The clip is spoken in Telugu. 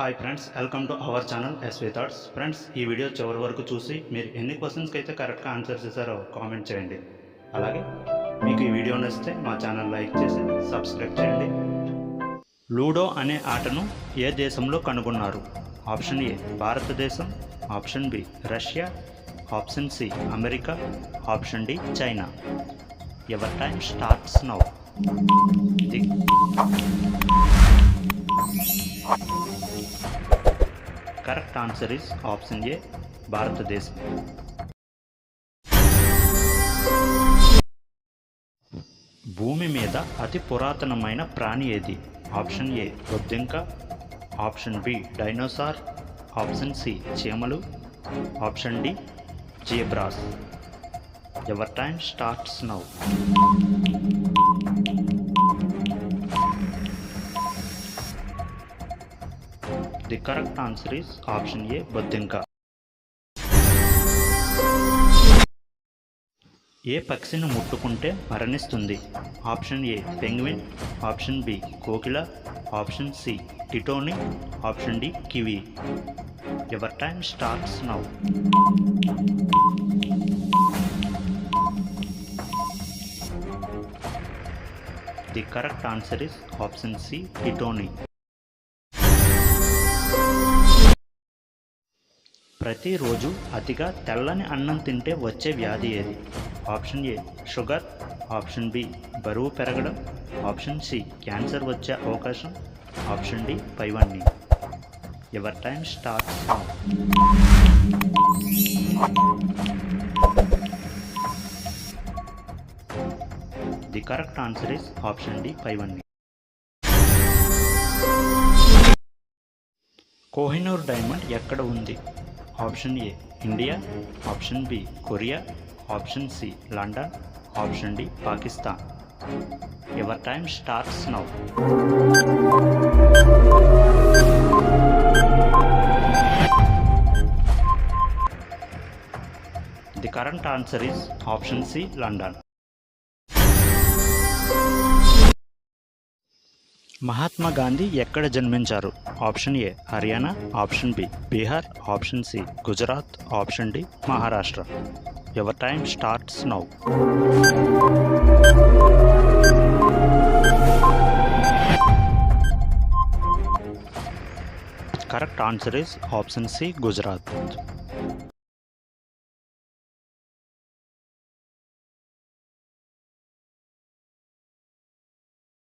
Hi friends welcome to our channel SV thoughts friends ఈ వీడియో చివరి వరకు చూసి మీరు ఎన్ని క్వశ్చన్స్కి అయితే కరెక్ట్గా ఆన్సర్ చేశారో కామెంట్ చేయండి. అలాగే మీకు ఈ వీడియో నచ్చితే మా ఛానల్ లైక్ చేసి సబ్స్క్రైబ్ చేయండి. లూడో అనే ఆటను ఏ దేశంలో కనుగొన్నారు? ఆప్షన్ ఏ భారతదేశం. Option B Russia option C America option D China ever time starts now correct answer is option A భారతదేశం. భూమి మీద అతి పురాతనమైన ప్రాణి ఏది? Option A బొద్దింక option B dinosaur. Option C చీమలు. Option D zebras. Your time starts now the correct answer is option A బొద్దింక. ఏ పక్షిని ముట్టుకుంటే మరణిస్తుంది? Option A penguin. Option B Kokila. Option C టిటోని. Option D kiwi. Ever time starts now. The correct answer is option C టిటోని. ప్రతిరోజు అతిగా తెల్లని అన్నం తింటే వచ్చే వ్యాధి ఏది? Option A sugar. Option B బరువు పెరగడం. ఆప్షన్ సి క్యాన్సర్ వచ్చే అవకాశం. ఆప్షన్ డి పైవన్నీ. Your time start the correct answer is option D పైవన్నీ. కోహినూర్ డైమండ్ ఎక్కడ ఉంది? Option A India option B Korea option C London option D Pakistan. Ever time starts now the current answer is option C London Mahatma Gandhi ఎక్కడ జన్మించారు? Option A Haryana. Option B Bihar. Option C Gujarat. Option D Maharashtra. Ever time starts now. Correct answer is option C Gujarat.